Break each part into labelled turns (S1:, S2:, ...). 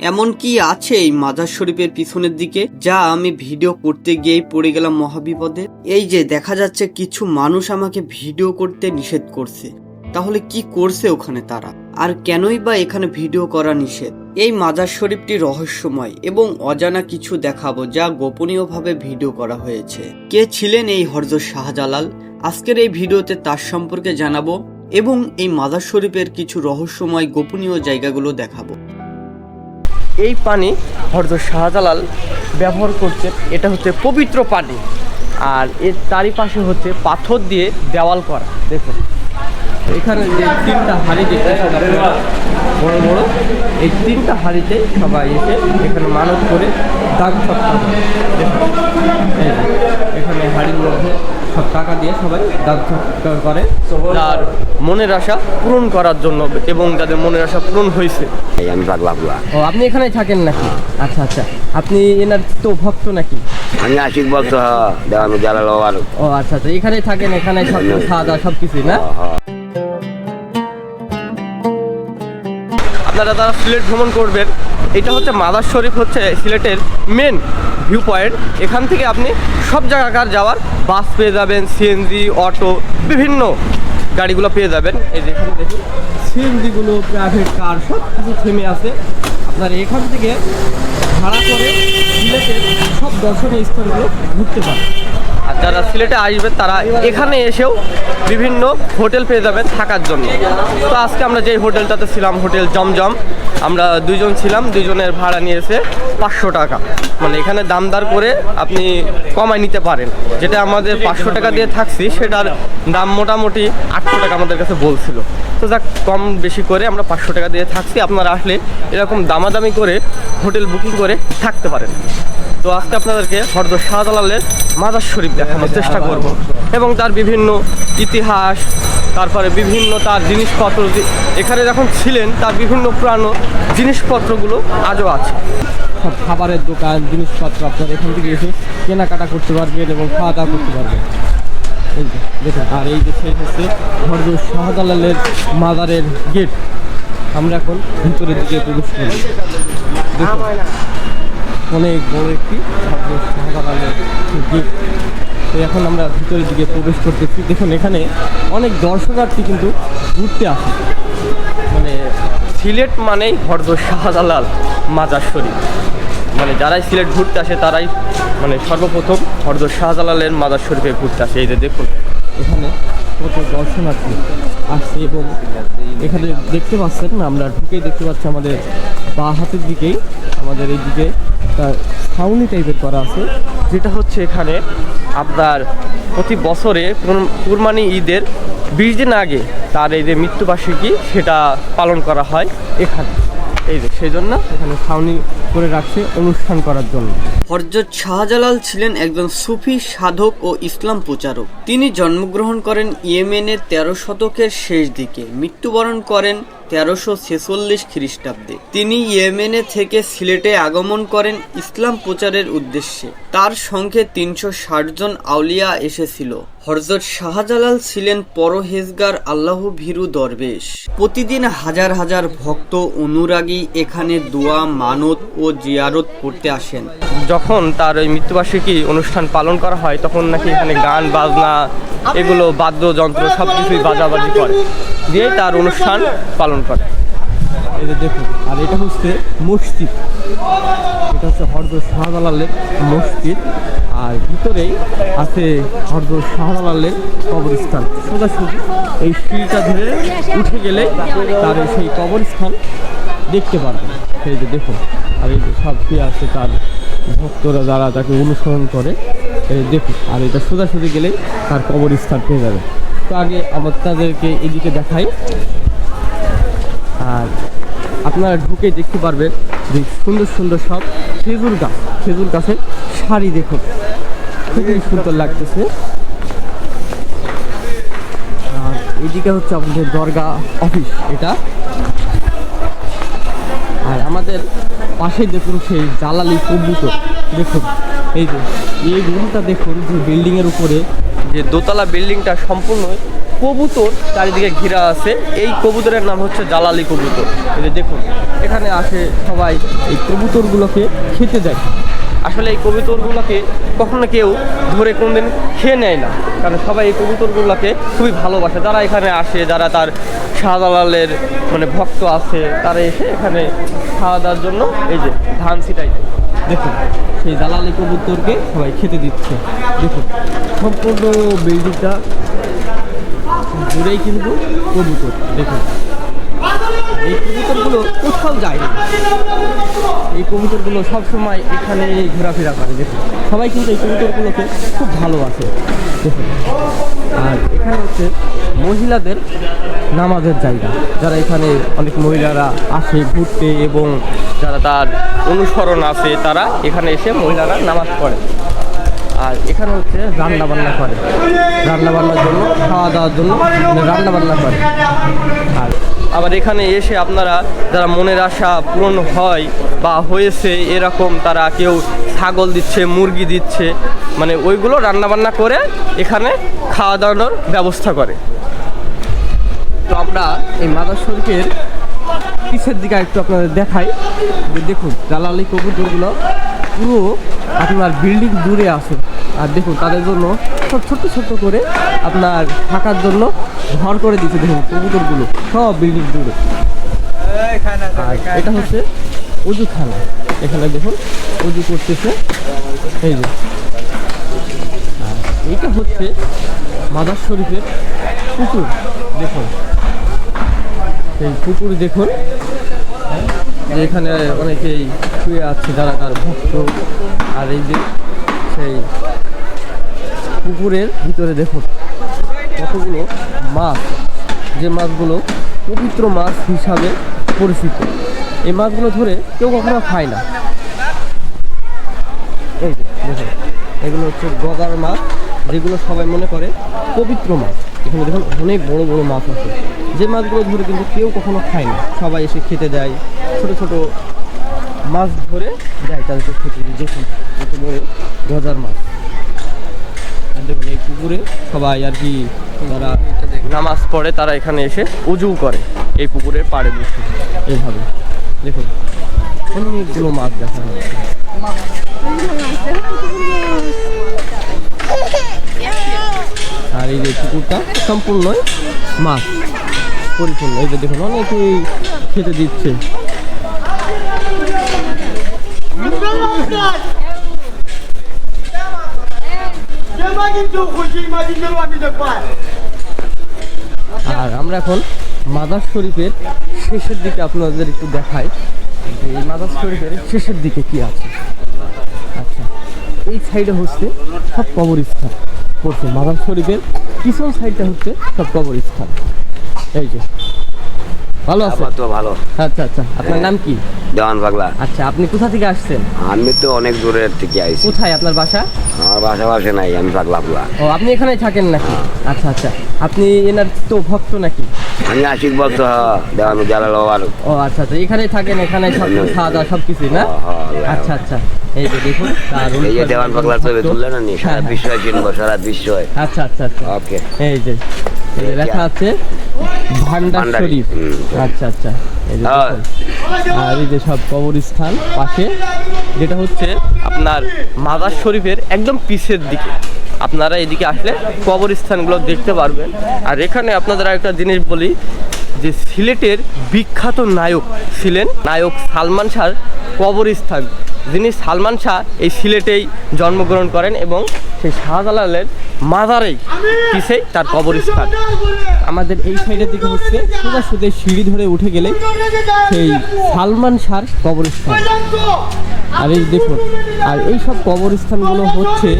S1: এমন কি আছে এই মাজার শরীফের পিছনের দিকে? যা আমি ভিডিও করতে গিয়েই পড়ে গেলাম মহাবিপদে। এই যে দেখা যাচ্ছে কিছু মানুষ আমাকে ভিডিও করতে নিষেধ করছে। তাহলে কি করছে ওখানে তারা? আর কেনই বা এখানে ভিডিও করা নিষেধ? এই মাজার শরীফটি রহস্যময় এবং অজানা কিছু দেখাবো যা গোপনীয়ভাবে ভিডিও করা হয়েছে। কে ছিলেন এই হরজত শাহজালাল? আজকের এই ভিডিওতে তার সম্পর্কে জানাব এবং এই মাজার শরীফের কিছু রহস্যময় গোপনীয় জায়গাগুলো দেখাবো।
S2: এই পানি হরজত শাহজালাল ব্যবহার করছে এটা হচ্ছে পবিত্র পানি। আর এর চারিপাশে হচ্ছে পাথর দিয়ে দেওয়াল করা। দেখুন। এখানে যে তিনটা হাড়ি দেখতেছেন বড় বড়, এই তিনটা হাড়িতে সবাই এসে এখানে মানত করে দাগ দেখুন। এখানে হাড়ির মধ্যে সব টাকা দিয়ে সবাই ছটকা করে। তার মনের আশা পূরণ করার জন্য এবং যাদের মনের আশা পূরণ হয়েছে।
S3: এই আমি পাগলা পুরা
S2: ও আপনি এখানেই থাকেন নাকি? আচ্ছা আচ্ছা। আপনি এনার তো ভক্ত নাকি?
S3: আমি আশিক ভক্ত জ্বালালো আর
S2: ও আচ্ছা আচ্ছা। এখানেই থাকেন এখানে সব খাওয়া দাওয়া সব কিছুই না। আপনারা তারা সিলেট ভ্রমণ করবেন এটা হচ্ছে মাদার শরীফ হচ্ছে সিলেটের মেন ভিউ পয়েন্ট এখান থেকে আপনি সব জায়গাকার যাওয়ার বাস পেয়ে যাবেন সিএনজি অটো বিভিন্ন গাড়িগুলো পেয়ে যাবেন। এই যে এখানে দেখুন সিএনজিগুলো প্রাইভেট কার সব কিছু থেমে আছে। আপনার এখান থেকে ভাড়া করে সিলেটের সব দর্শনীয় স্থানগুলো ঘুরতে পারেন আর যারা সিলেটে আসবেন তারা এখানে এসেও বিভিন্ন হোটেল পেয়ে যাবেন থাকার জন্য। তো আজকে আমরা যেই হোটেলটাতে ছিলাম, হোটেল জমজম, আমরা দুইজন ছিলাম, দুইজনের ভাড়া নিয়েছে পাঁচশো টাকা। মানে এখানে দামদার করে আপনি কমায় নিতে পারেন। যেটা আমাদের পাঁচশো টাকা দিয়ে থাকছি, সেটার দাম মোটামুটি আটশো টাকা আমাদের কাছে বলছিল। তো যাক, কম বেশি করে আমরা পাঁচশো টাকা দিয়ে থাকছি। আপনারা আসলে এরকম দামাদামি করে হোটেল বুকিং করে থাকতে পারেন। তো আজকে আপনাদেরকে হরদ শাহজালালের মাজার শরীফ দেখানোর চেষ্টা করব। এবং তার বিভিন্ন ইতিহাস, তারপরে বিভিন্ন তার জিনিসপত্র এখানে যখন ছিলেন, তার বিভিন্ন পুরানো জিনিসপত্রগুলো আজও আছে। সব খাবারের দোকান, জিনিসপত্র আপনার এখান থেকে এসে কেনাকাটা করতে পারবেন এবং খাওয়া দাওয়া করতে পারবেন। দেখুন, আর এই যে শেষ হচ্ছে হরদ শাহজালালের মাজারের গেট। আমরা এখন ভিতরের দিকে প্রবেশ করি অনেক বড় একটি গেট তো এখন আমরা ভিতরের দিকে প্রবেশ করতেছি। দেখুন, এখানে অনেক দর্শনার্থী কিন্তু ঘুরতে আসে। মানে সিলেট মানেই হরদ শাহজালাল মাজার শরীফ। মানে যারাই সিলেট ঘুরতে আসে, তারাই মানে সর্বপ্রথম হরদ শাহজালালের মাজার শরীফে ঘুরতে আসে। এই যে দেখুন, এখানে কত দর্শনার্থী আসছে এবং এখানে দেখতে পাচ্ছেন আমরা ঢুকেই দেখতে পাচ্ছি আমাদের বা হাতের দিকেই আমাদের এই দিকে তার ছাউনি টাইপের করা আছে, যেটা হচ্ছে এখানে আপনার প্রতি বছরে কুর- কুরবানি ঈদের বিশ দিন আগে তার এই যে মৃত্যুবার্ষিকী সেটা পালন করা হয় এখানে। এই যে সেই জন্য এখানে ছাউনি করে রাখছে অনুষ্ঠান করার জন্য।
S1: হরজত শাহজালাল ছিলেন একজন সুফি, সাধক ও ইসলাম প্রচারক। তিনি জন্মগ্রহণ করেন ইয়েমেনের তেরো শতকের শেষ দিকে। মৃত্যুবরণ করেন তেরোশো ছেচল্লিশ খ্রিস্টাব্দে। তিনি ইয়েমেনে থেকে সিলেটে আগমন করেন ইসলাম প্রচারের উদ্দেশ্যে। তার সঙ্গে তিনশো ষাট জন আউলিয়া এসেছিল। হরজত শাহজালাল ছিলেন পরহেজগার, আল্লাহ ভীরু দরবেশ। প্রতিদিন হাজার হাজার ভক্ত অনুরাগী এখানে দোয়া, মানত ও জিয়ারত করতে আসেন।
S2: যখন তার ওই মৃত্যুবার্ষিকী অনুষ্ঠান পালন করা হয়, তখন নাকি এখানে গান, বাজনা, এগুলো বাদ্যযন্ত্র সব কিছুই বাজাবাজি করে। দিয়ে তার অনুষ্ঠান পালন করে। এই যে দেখুন, আর এটা হচ্ছে মসজিদ। এটা হচ্ছে হরদ শাহজালালের মসজিদ। আর ভিতরেই আছে হরদ শাহজালালের কবরস্থান। সোজাসুজি এই সিঁড়িটা ধরে উঠে গেলে তার সেই কবরস্থান দেখতে পারবেন। এই যে দেখুন, আর এই যে সব আছে তার ভক্তরা যারা তাকে অনুসরণ করে দেখুন, আর এটা সোজাসুজি গেলেই তার কবরস্থান পেয়ে যাবে। তো আগে আমার তাদেরকে এদিকে দেখাই। আর আপনারা ঢুকে দেখতে পারবেন যে সুন্দর সুন্দর সব খেজুর গাছ, খেজুর গাছের শাড়ি দেখুন। খুবই সুন্দর লাগতেছে। আর এদিকে হচ্ছে আমাদের দরগা অফিস, এটা। আর আমাদের পাশে দেখুন সেই জ্বালালি কবুতর দেখুন, এই যে, এই রুমটা দেখুন, যে বিল্ডিংয়ের উপরে যে দোতলা বিল্ডিংটা সম্পূর্ণ কবুতর চারিদিকে ঘিরা আছে। এই কবুতরের নাম হচ্ছে জ্বালালি কবুতর। দেখুন, এখানে আসে সবাই এই কবুতরগুলোকে খেতে দেয়। আসলে এই কবুতরগুলোকে কখনো কেউ ধরে কোনদিন খেয়ে নেয় না। কারণ সবাই এই কবুতরগুলোকে খুবই ভালোবাসে। যারা এখানে আসে, যারা তার শাহজালালের মানে ভক্ত আছে, তারা এসে এখানে খাওয়া দাওয়ার জন্য এই যে ধান ছিটাই। দেখুন, সেই জালালি কবুতরকে সবাই খেতে দিচ্ছে। দেখুন, সম্পূর্ণ বিল্ডিংটা জুড়েই কিন্তু কবুতর। দেখুন এই কবুতরগুলো কোথাও যায় না এই কবুতরগুলো সবসময় এখানে ঘোরাফেরা করে, দেখুন। সবাই কিন্তু এই কবুতরগুলোকে খুব ভালোবাসে। দেখুন। আর এখানে হচ্ছে মহিলাদের নামাজের জায়গা। যারা এখানে অনেক মহিলারা আসে ঘুরতে এবং যারা তার অনুসরণ আছে, তারা এখানে এসে মহিলারা নামাজ পড়ে। আর এখানে হচ্ছে রান্না বান্না করে। রান্না বান্নার জন্য খাওয়া দাওয়ার জন্য রান্না বান্না করে। আর আবার এখানে এসে আপনারা যারা মনের আশা পূরণ হয় বা হয়েছে, এরকম তারা কেউ ছাগল দিচ্ছে, মুরগি দিচ্ছে মানে ওইগুলো রান্নাবান্না করে এখানে খাওয়া দাওয়ানোর ব্যবস্থা করে। তো আমরা এই মাদার শরীফের পিছের দিকে একটু আপনাদের দেখাই। দেখুন জালালি কবুতরগুলো পুরো আপনার বিল্ডিং দূরে আছে। আর দেখুন, তাদের জন্য সব ছোট্ট ছোট্ট করে আপনার থাকার জন্য ঘর করে দিচ্ছে দেখুন কবুতরগুলো সব বিল্ডিং আর এটা হচ্ছে উজু অজুখানা এখানে দেখুন উজু করতেছে। এই যে। এইটা হচ্ছে মাদার শরীফের পুকুর দেখুন। এই পুকুর দেখুন। যে এখানে অনেকেই শুয়ে আছে যারা তার ভক্ত। আর এই যে সেই পুকুরের ভিতরে দেখুন। কতগুলো মাছ, যে মাছগুলো পবিত্র মাছ হিসাবে পরিচিত। এই মাছগুলো ধরে কেউ কখনো খায় না। এই যে, দেখুন, এগুলো হচ্ছে গদার মাছ, যেগুলো সবাই মনে করে পবিত্র মাছ। এখানে দেখুন, অনেক বড় বড় মাছ আছে। যে মাছগুলো ধরে কিন্তু কেউ কখনো খায় না। সবাই এসে খেতে দেয় ছোট ছোট মাছ ধরে দেয় তাদেরকে খেতে দিয়ে। দেখুন, কত বড় গজার মাছ। দেখুন, এই পুকুরে সবাই আর কি যারা নামাজ পড়ে, তারা এখানে এসে উজু করে। এই পুকুরের পাড়ে বসে। এইভাবে। দেখুন অনেকগুলো মাছ দেখা যাচ্ছে। আর এই যে পুকুরটা সম্পূর্ণই মাছ, পরিপূর্ণ। এই যে দেখুন, অনেকেই খেতে দিচ্ছে। আর আমরা এখন মাদার শরীফের শেষের দিকে আপনাদের একটু দেখাই যে এই মাদার শরীফের শেষের দিকে কি আছে। আচ্ছা এই সাইডে হচ্ছে সব কবরস্থান। পড়ছে মাদার শরীফের পিছন সাইডটা হচ্ছে সব কবরস্থান। এই যে ভালো আছে?
S3: তো ভালো।
S2: আচ্ছা আচ্ছা। আপনার নাম কি?
S3: দেওয়ান পাগলা।
S2: আচ্ছা আপনি কোথা থেকে আসছেন?
S3: আমি তো অনেক দূরের থেকে আইছি।
S2: কোথায়? আপনার বাসা?
S3: আমার বাসা বাসে নাই আমি পাগলা পাগলা।
S2: ও আপনি এখানে থাকেন নাকি? আচ্ছা আচ্ছা। আপনি এনার তো ভক্ত নাকি?
S3: আমি আশিক ভক্ত দেওয়ান জালাল বাবার।
S2: ও আচ্ছা আচ্ছা। এখানেই থাকেন এখানে সব খাওয়া দাওয়া সব কিছুই না
S3: হ্যাঁ, হ্যাঁ,
S2: আচ্ছা আচ্ছা। এই যে দেখুন
S3: এই যে দেওয়ান পাগলার ছবি তুললেন না নি সারা
S2: হ্যাঁ, হ্যাঁ।
S3: বিশ্ব চিনবো সারা বিশ্ব
S2: আচ্ছা আচ্ছা আচ্ছা।
S3: ওকে।
S2: এই যে লেখা আছে। ভান্ডার শরীফ। আচ্ছা আচ্ছা। আর এই যে সব কবরস্থান পাশে যেটা হচ্ছে আপনার মাদার শরীফের একদম পিছের দিকে। আপনারা এদিকে আসলে কবরস্থানগুলো দেখতে পারবেন। আর এখানে আপনাদের একটা জিনিস বলি যে সিলেটের বিখ্যাত নায়ক ছিলেন নায়ক সালমান শাহর কবরস্থান। যিনি সালমান শাহ এই সিলেটেই জন্মগ্রহণ করেন এবং সেই শাহজালালের মাজারেই পিছেই তার কবরস্থান। আমাদের এই সাইডের দিকে হচ্ছে সোজা সোজা সিঁড়ি ধরে উঠে গেলে সেই সালমান শাহর কবরস্থান। আর এই দেখুন, আর এই সব কবরস্থানগুলো হচ্ছে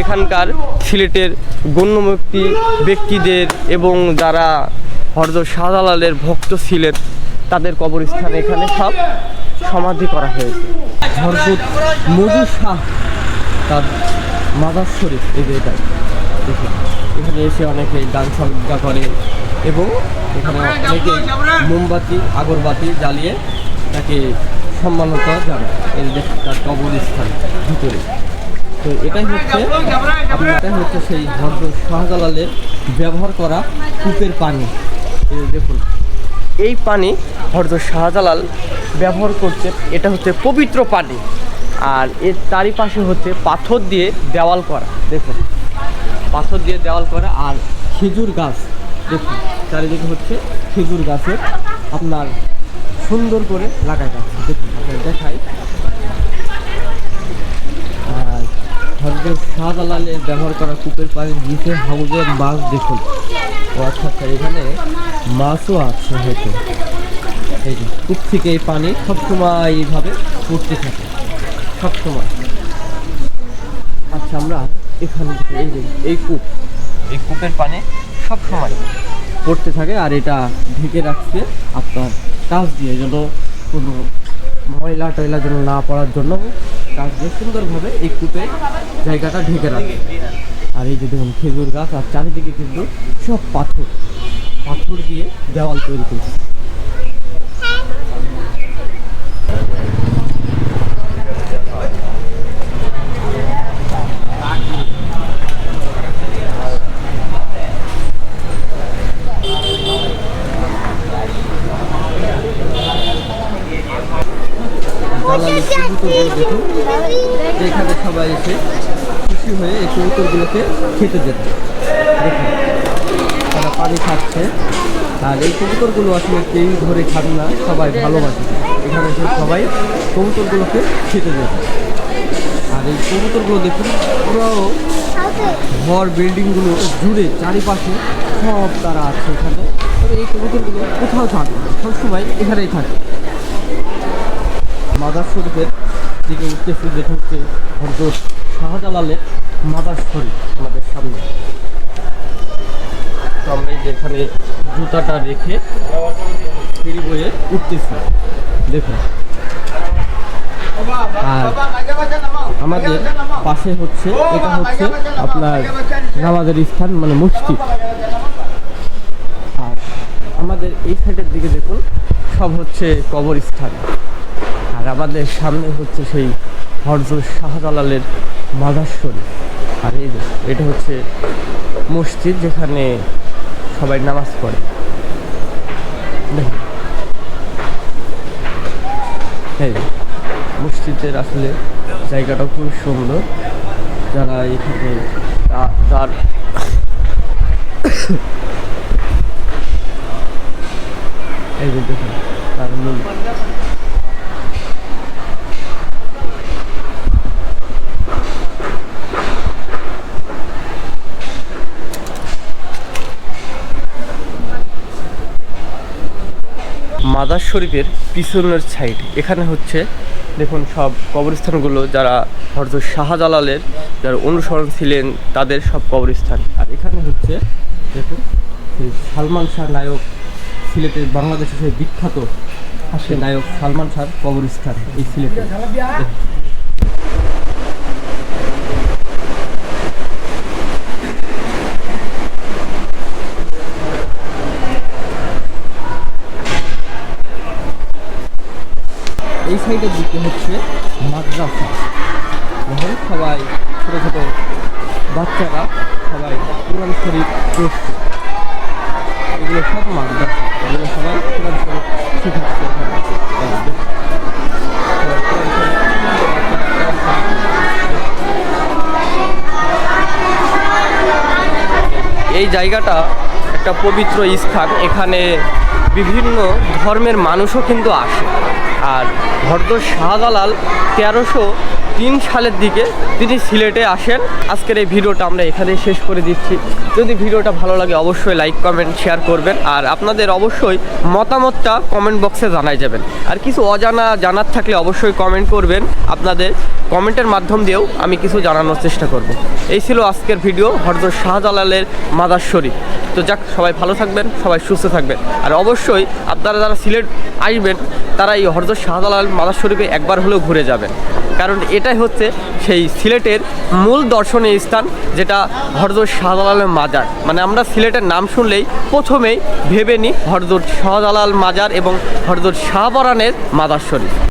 S2: এখানকার সিলেটের গণ্যমুক্তি ব্যক্তিদের এবং যারা হরদ শাহজালালের ভক্ত ছিলেন, তাদের কবরস্থান এখানে সব সমাধি করা হয়েছে। হরদত মজু শাহ তার মাদার শরীফ, এই যে এটা। এখানে এসে অনেকে গান সজ্ঞা করে এবং এখানে অনেকে মোমবাতি, আগরবাতি জ্বালিয়ে তাকে সম্মানতা জানায়। এই তার কবরস্থান ভিতরে। তো এটাই হচ্ছে এটাই হচ্ছে সেই ভদ্র শাহজালালের ব্যবহার করা কূপের পানি। দেখুন, এই পানি হরজত শাহজালাল ব্যবহার করতে এটা হচ্ছে পবিত্র পানি। আর এর চারিপাশে হচ্ছে পাথর দিয়ে দেওয়াল করা, দেখুন। পাথর দিয়ে দেওয়াল করা আর খেজুর গাছ, দেখুন। চারিদিকে হচ্ছে খেজুর গাছের আপনার সুন্দর করে লাগাই গাছ দেখুন, আপনার দেখাই। আর হজরত শাহজালালের ব্যবহার করা কূপের পানি নিচে হাউজের মাছ, দেখুন। ও আচ্ছা আচ্ছা এখানে মাছও আছে, হয়তো। এই যে কূপ থেকে এই পানি সবসময় এইভাবে পড়তে থাকে। সবসময়। আচ্ছা আমরা এখানে থেকে এই যে, এই কূপ, এই কূপের পানি সবসময় পড়তে থাকে আর এটা ঢেকে রাখছে আপনার কাজ দিয়ে যেন কোনো ময়লা টয়লা যেন না পড়ার জন্য কাজ দিয়ে সুন্দরভাবে এই কূপে জায়গাটা ঢেকে রাখে। আর এই যে দেখুন, খেজুর গাছ আর চারিদিকে কিন্তু সব পাথর পাথর দিয়ে দেওয়াল তৈরি করছে। এখানে সবাই এসে খুশি হয়ে এই কবুতরগুলোকে খেতে যেত তারা পানি খাচ্ছে। আর এই কবুতরগুলো আসলে কেউ ধরে খান না, সবাই ভালোবাসে। এখানে এসে সবাই কবুতরগুলোকে খেতে যেত আর এই কবুতরগুলো দেখুন পুরো ঘর, বিল্ডিংগুলো জুড়ে চারিপাশে সব তারা আছে এখানে। তবে এই কবুতরগুলো কোথাও থাকে সবসময় এখানেই থাকে। মাদার শরীফের দিকে উঠতেছি যেটা হচ্ছে হজরত শাহজালালের মাদার শরীফ আমাদের সামনে। তো আমরা এই যে এখানে জুতাটা রেখে সিঁড়ি বয়ে উঠতেছি। দেখুন। আর আমাদের পাশে হচ্ছে, এটা হচ্ছে আপনার নামাজের স্থান মানে মসজিদ। আর আমাদের এই সাইডের দিকে দেখুন, সব হচ্ছে কবরস্থান। আর আমাদের সামনে হচ্ছে সেই হরজত শাহজালালের মাদার আর এই এটা হচ্ছে মসজিদ যেখানে সবাই নামাজ পড়ে। এই মসজিদের আসলে জায়গাটা খুব সুন্দর। যারা এখানে তার এই দেখুন, তার মূল মাদার শরীফের পিছনের সাইড এখানে হচ্ছে, দেখুন সব কবরস্থানগুলো যারা হরজত শাহজালালের যারা অনুসরণ ছিলেন, তাদের সব কবরস্থান। আর এখানে হচ্ছে, দেখুন সালমান শাহ নায়ক সিলেটের বাংলাদেশের বিখ্যাত হাসি নায়ক সালমান শাহ কবরস্থান, এই সিলেটে। এই সাইডের দিকে হচ্ছে মাদ্রাসা। যখন সবাই ছোটো ছোটো বাচ্চারা সবাই কোরআন শরীফ পড়ছে। এগুলো সব মাদ্রাসা। এগুলো সবাই কোরআন শরীফ শিখাচ্ছে এখানে। এই জায়গাটা একটা পবিত্র স্থান। এখানে বিভিন্ন ধর্মের মানুষও কিন্তু আসে। আর ভরদ শাহজালাল তেরোশো তিন সালের দিকে তিনি সিলেটে আসেন। আজকের এই ভিডিওটা আমরা এখানে শেষ করে দিচ্ছি। যদি ভিডিওটা ভালো লাগে অবশ্যই লাইক, কমেন্ট, শেয়ার করবেন। আর আপনাদের অবশ্যই মতামতটা কমেন্ট বক্সে জানাই যাবেন। আর কিছু অজানা জানার থাকলে অবশ্যই কমেন্ট করবেন। আপনাদের কমেন্টের মাধ্যম দিয়েও আমি কিছু জানানোর চেষ্টা করব। এই ছিল আজকের ভিডিও হরজত শাহজালালের মাদার শরীফ। তো যাক, সবাই ভালো থাকবেন, সবাই সুস্থ থাকবেন। আর অবশ্যই আপনারা যারা সিলেট আসবেন তারা এই হরজত শাহজালাল মাদার শরীফে একবার হলেও ঘুরে যাবেন। কারণ এটাই হচ্ছে সেই সিলেটের মূল দর্শনীয় স্থান, যেটা হরজত শাহজালালের মাজার। মানে আমরা সিলেটের নাম শুনলেই প্রথমেই ভেবে নিই হরজত শাহজালাল মাজার এবং হরজত শাহবরানের মাদার শরীফ।